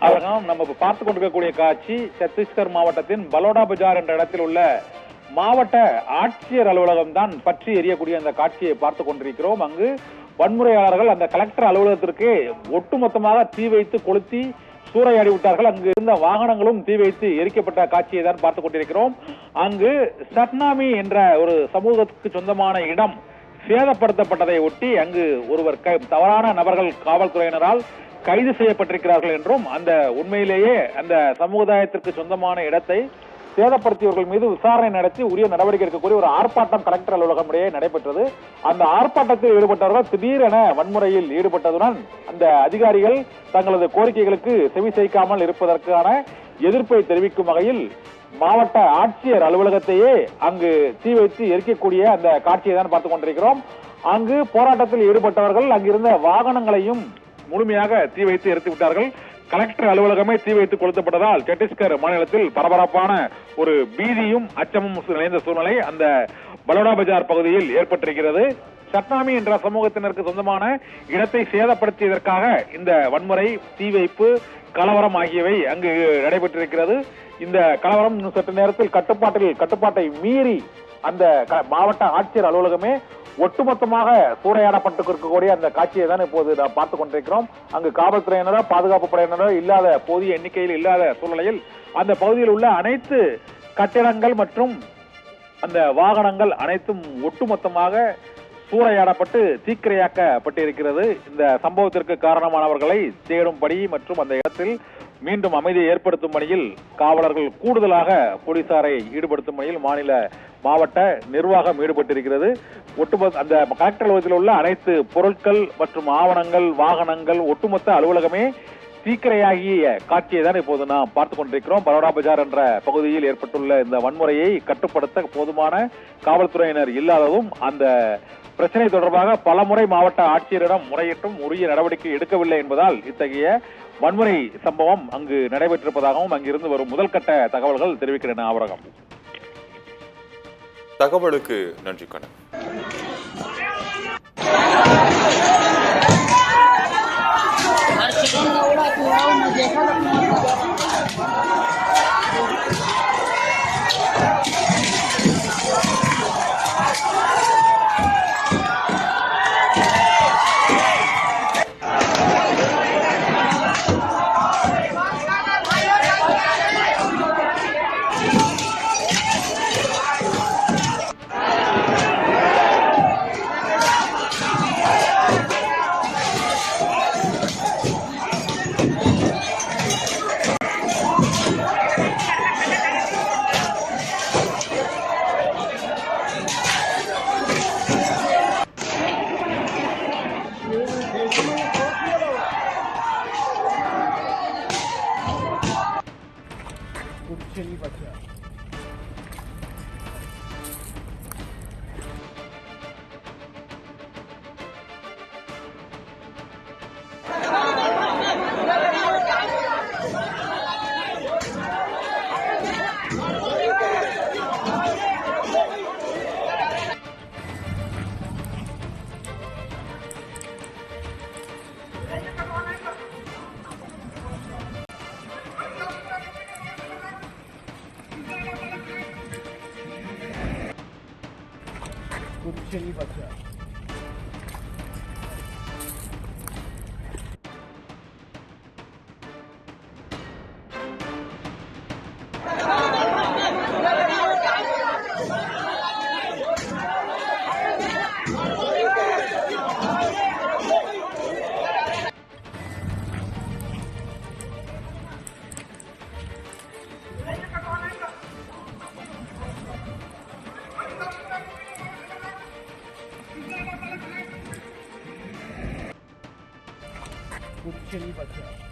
அவர்கள் நம்ம பார்த்து கொண்டிருக்கக்கூடிய காட்சி சத்தீஸ்கர் மாவட்டத்தின் பலோடா பஜார் என்ற இடத்தில் உள்ள மாவட்ட ஆட்சியர் அலுவலகம் தான் பற்றி எரியக்கூடிய அந்த காட்சியை பார்த்து கொண்டிருக்கிறோம். அங்கு வன்முறையாளர்கள் அந்த கலெக்டர் அலுவலகத்திற்கு ஒட்டுமொத்தமாக தீ வைத்து கொளுத்தி சூறையாடி விட்டார்கள். அங்கு இருந்த வாகனங்களும் தீ வைத்து எரிக்கப்பட்ட காட்சியை தான் பார்த்து கொண்டிருக்கிறோம். அங்கு சட்னாமி என்ற ஒரு சமூகத்துக்கு சொந்தமான இடம் சேதப்படுத்தப்பட்டதை ஒட்டி அங்கு ஒருவர் க- தவறான நபர்கள் காவல்துறையினரால் கைது செய்யப்பட்டிருக்கிறார்கள் என்றும் அந்த உண்மையிலேயே அந்த சமுதாயத்திற்கு சொந்தமான இடத்தை சேதப்படுத்தியவர்கள் மீது விசாரணை நடத்தி உரிய நடவடிக்கை எடுக்கக்கூடிய ஒரு ஆர்ப்பாட்டம் கலெக்டர் அலுவலகம் இடையே நடைபெற்றது. அந்த ஆர்ப்பாட்டத்தில் ஈடுபட்டவர்கள் திடீரென வன்முறையில் ஈடுபட்டதுடன் அந்த அதிகாரிகள் தங்களது கோரிக்கைகளுக்கு செவி செய்க்காமல் இருப்பதற்கான எதிர்ப்பை தெரிவிக்கும் வகையில் மாவட்ட ஆட்சியர் அலுவலகத்தையே அங்கு தீ வைத்து எரிக்கக்கூடிய அந்த காட்சியை தான் பார்த்துக் கொண்டிருக்கிறோம். அங்கு போராட்டத்தில் ஈடுபட்டவர்கள் அங்கிருந்த வாகனங்களையும் முழுமையாக தீ வைத்து எரித்து விட்டார்கள். கலெக்டர் அலுவலகமே தீ வைத்து கொளுத்தப்பட்டதால் சத்தீஸ்கர் மாநிலத்தில் பரபரப்பான ஒரு பீதியும் அச்சமும் நிறைந்த சூழ்நிலை அந்த பலோடா பஜார் பகுதியில் ஏற்பட்டிருக்கிறது. சட்னாமி என்ற சமூகத்தினருக்கு சொந்தமான இடத்தை சேதப்படுத்தியதற்காக இந்த வன்முறை தீ வைப்பு கலவரம் ஆகியவை அங்கு நடைபெற்றிருக்கிறது. இந்த கலவரம் இன்னும் சற்று நேரத்தில் கட்டுப்பாட்டில் கட்டுப்பாட்டை மீறி அந்த க- மாவட்ட ஆட்சியர் அலுவலகமே ஒட்டுமொத்தமாக சூறையாடப்பட்டு இருக்கக்கூடிய அந்த காட்சியை தான் இப்போது நாம் பார்த்துக் கொண்டிருக்கிறோம். அங்கு காவல்துறையினரோ பாதுகாப்பு படையினரோ இல்லாத போதிய எண்ணிக்கையில் இல்லாத சூழ்நிலையில் அந்த பகுதியில் உள்ள அனைத்து கட்டிடங்கள் மற்றும் அந்த வாகனங்கள் அனைத்தும் ஒட்டுமொத்தமாக சூறையாடப்பட்டு தீக்கிரையாக்கப்பட்டு இருக்கிறது இந்த சம்பவத்திற்கு காரணமானவர்களை தேடும்படி மற்றும் அந்த இடத்தில் மீண்டும் அமைதியை ஏற்படுத்தும் பணியில் காவலர்கள் கூடுதலாக போலீசாரை ஈடுபடுத்தும் பணியில் மாநில மாவட்ட நிர்வாகம் ஈடுபட்டிருக்கிறது. ஒட்டுமொத்த அந்த கலெக்டர் அலுவலகத்தில் உள்ள அனைத்து பொருட்கள் மற்றும் ஆவணங்கள் வாகனங்கள் ஒட்டுமொத்த அலுவலகமே தீக்கிரையாகிய காட்சியை தான் இப்போது நாம் பார்த்து கொண்டிருக்கிறோம். பரோடா பஜார் என்ற பகுதியில் ஏற்பட்டுள்ள இந்த வன்முறையை கட்டுப்படுத்த போதுமான காவல்துறையினர் இல்லாததும் அந்த பிரச்சனை தொடர்பாக பலமுறை மாவட்ட ஆட்சியரிடம் முறையிட்டும் உரிய நடவடிக்கை எடுக்கவில்லை என்பதால் இத்தகைய வன்முறை சம்பவம் அங்கு நடைபெற்றிருப்பதாகவும் அங்கிருந்து வரும் முதல் கட்ட தகவல்கள் தெரிவிக்கின்றன. ஆவரகம். தகவலுக்கு நன்றி கண்ணன் Okay. कुछ नहीं बचा 我不欠你一分。